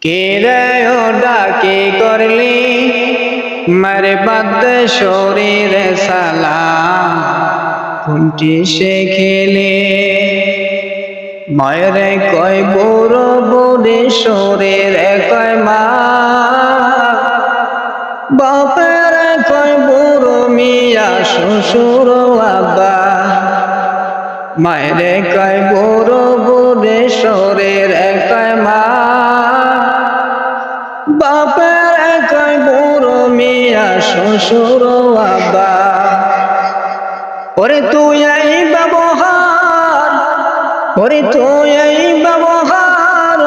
কে ডাকে করলি? মারে বাদ শরীর সালাম। কোনটি সে খেলে? মায়েরে কয়, বড় বড়ে শরীর কয় মা। বাপের কয়, বড় মিয়া, শ্বশুর আব্বা। মায়েরে কয়, বড় বড়ে শরীর কয় মা। মিয়া শ্বশুর আব্বা। ওরে তুই এই ব্যবহার, ওরে তুই এই ব্যবহার,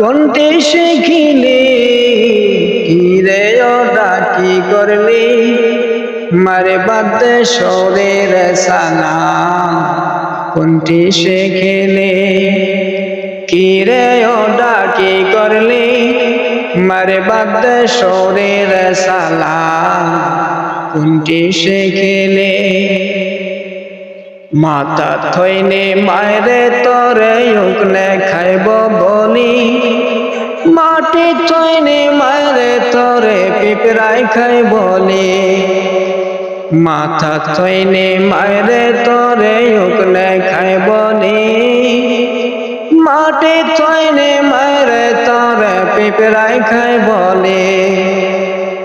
কোনটি শিখিলি? কি রে ওটা কি করলি? মারে বাদে শরীর সালাম কোনটি শিখিলি? কি রে ওটা কি করলি? মারে বাদে শরীর সালাম কোনটি শিখিলি মাতা থইনে, মায়েরে তরে উকনে খাইব বলি। মাটি থইনে, মায়েরে তরে পিঁপড়াই খাই বলি। মাথা থইনে, মায়েরে তরে উকনে খাই বলি। মাটি থইনে তরে পিঁপড়াই খাই বলি।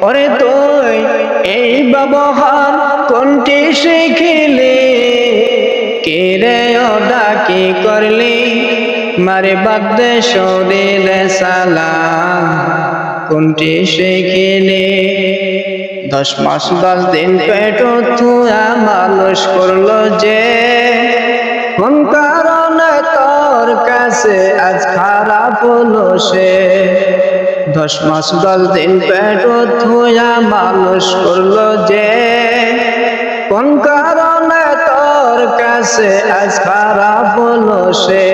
ওরে তুই, এই ব্যবহার কোনটি শিখিলি? কে রে ওটা কি করলি? মারে বাদে শরীর সালাম কোনটি শিখিলি? দশ মাস দশ দিন পেট থুয়া মানুষ করল যে আজ খারাপ হলো সে। দশ মাস, দশ দিন পেট থুয়া মানুষ করল যে। কোন কারণে তোর কাছে আজ খারাপ হলো সে?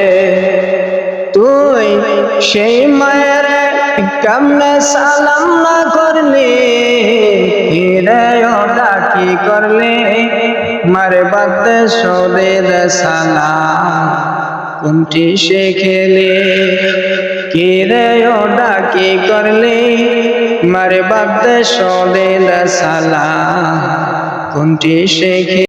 তুই সেই মায়ের কেমনে সালাম না করলি হিরে ওটা কি করলি? মারে বাদে সদের সালাম। কোনটি সে খেলে? কে রে ওটা কি করলে? মারে বাপ দে সালা কোনটি শিখে